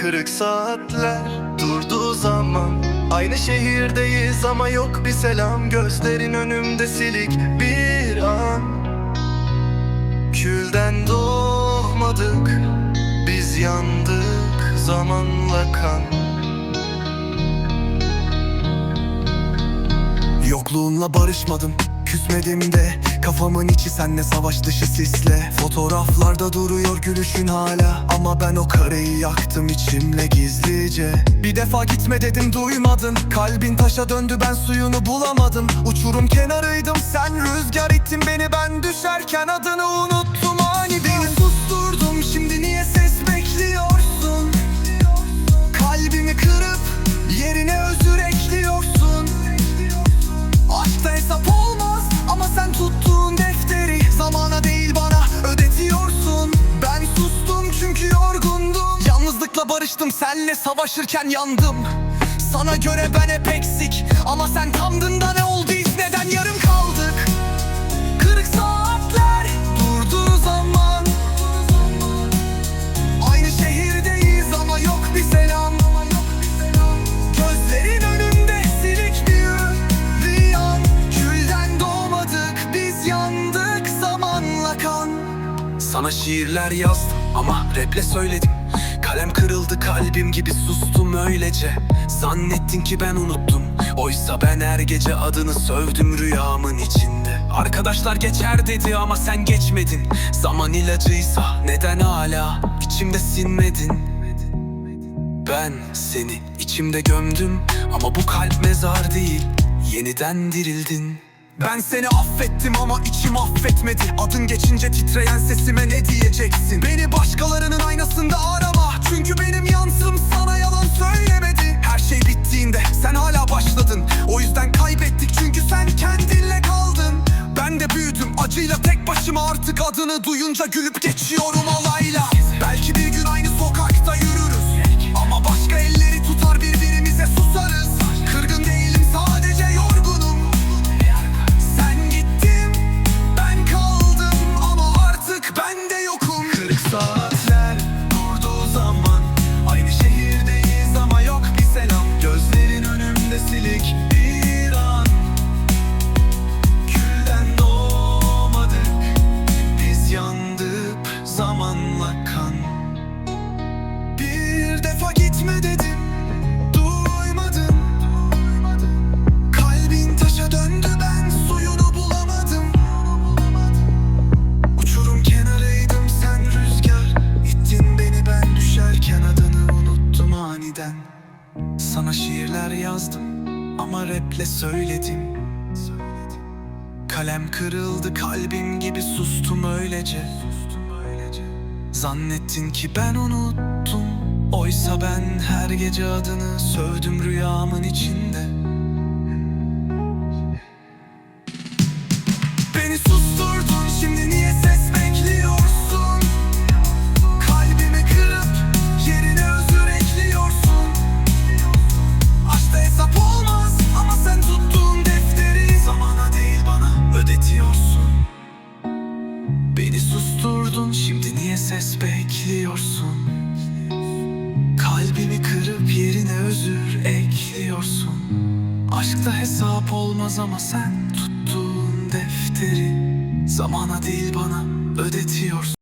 kırık saatler durduğu zaman. Aynı şehirdeyiz ama yok bir selam. Gözlerin önümde silik bir an. Külden doğmadık Biz yandık zamanla kan. Yokluğunla barışmadım Küsmedim de Kafamın içi senle savaş dışı sisle. Fotoğraflarda duruyor gülüşün hala Ama ben o kareyi yaktım içimle gizlice. Bir defa gitme dedim duymadın. Kalbin taşa döndü ben suyunu bulamadım. Uçurum kenarıydım sen rüzgar ittin beni. Ben düşerken adını unuttum barıştım senle savaşırken yandım. Sana göre ben hep eksik Ama sen tamdın da ne olduysa neden yarım kaldık? Kırık saatler durduğu zaman. Aynı şehirdeyiz ama yok bir selam. Gözlerin önünde silik bir rüyan. Külden doğmadık biz yandık zamanla kan. Sana şiirler yazdım ama raple söyledim Kalem kırıldı kalbim gibi sustum öylece. Zannettin ki ben unuttum. Oysa ben her gece adını sövdüm rüyamın içinde. Arkadaşlar geçer dedi ama sen geçmedin. Zaman ilacıysa neden hala içimde sinmedin? Ben seni içimde gömdüm ama bu kalp mezar değil Yeniden dirildin. Ben seni affettim ama içim affetmedi. Adın geçince titreyen sesime ne başıma artık adını duyunca gülüp geçiyorum alayla ama raple söyledim. Kalem kırıldı kalbim gibi sustum öylece. Zannettin ki ben unuttum. Oysa ben her gece adını sövdüm rüyamın içinde ses bekliyorsun. Kalbimi kırıp yerine özür ekliyorsun. Aşkta hesap olmaz ama sen tuttuğun defteri. Zamana değil bana ödetiyorsun